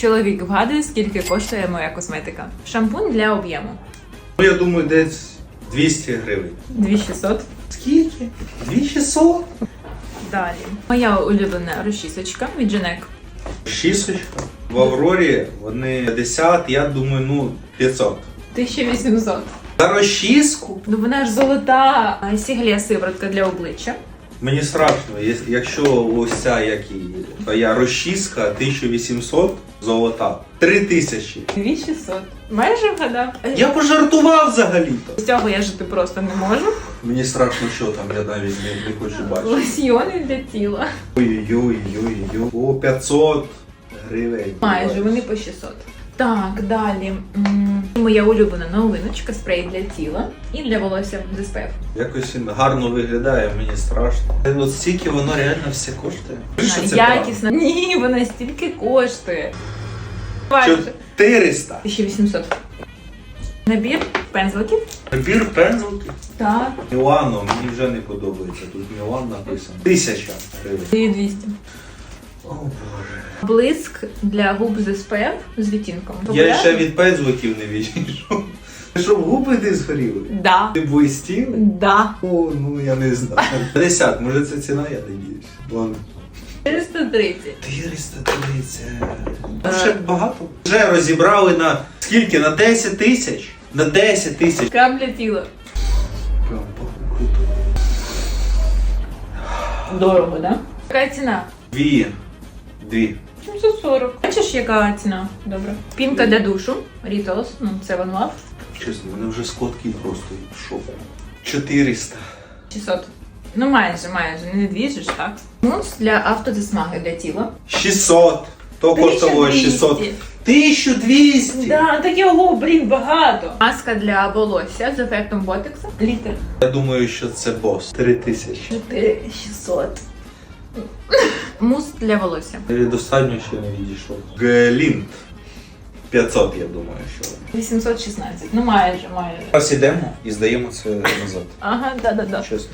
Чоловік вгадує, скільки коштує моя косметика. Шампунь для об'єму. Ну, я думаю, десь 200 гривень. 2600. Скільки? 2600? Далі. Моя улюблена розчісочка від Дженек. Шісточка. В Аврорі вони 50, я думаю, ну 500. 1800. За розчіску? Ну вона ж золота. Сіглія сиворотка для обличчя. Мені страшно, якщо ось ця як і твоя розчіска 1800 золота. 3000. 2600. Майже вгадав. Я пожартував взагалі-то. З цього я жити просто не можу. Мені страшно, що там, я навіть не, не хочу бачити. Лосьйони для тіла. Ой-ой-ой-ой. О, 500 гривень. Майже вони по 600. Так, далі. М, Моя улюблена новиночка спрей для тіла і для волосся з. Якось він гарно виглядає, мені страшно. От стільки воно реально все коштує. Що це Якісна. Ні, вона стільки коштує. 400. 1800. Набір пензликів. Набір пензликів. Так. Мілано, мені вже не подобається. Тут Мілан написано. Тисяча гривень. 200. О боже. Блиск для губ з SPF з відтінком. Я ще від пензликів не відійшов. Щоб губи не згоріли. Да. Ти блистіли? Да. О, ну я не знаю. 50, може це ціна, я надіюсь. Ладно. 430. 430. Ну, ще багато. Вже розібрали на скільки? На 10 тисяч? На 10 тисяч. Крем для тіла. Прям круто. Дорого, да? Яка ціна? Дві. Дві. 740. Бачиш, яка ціна? Добре. Пінка для душу. Rituals. Ну, це One Love. Чесно, мене вже скотки просто шок. 400. 600. Ну майже, майже. Не двіжиш, так? Мус для автозасмаги для тіла. 600. То коштувало 600. 1200. Да, так його, блін, багато. Маска для волосся з ефектом ботекса. Літр. Я думаю, що це бос. 3000. 4600. Мус для волосся. Я Достатньо ще не відійшов. Глінт. 500, я думаю, що. 816. Ну майже, майже. Зараз ідемо і здаємо це назад. Ага, да-да-да. Чесно.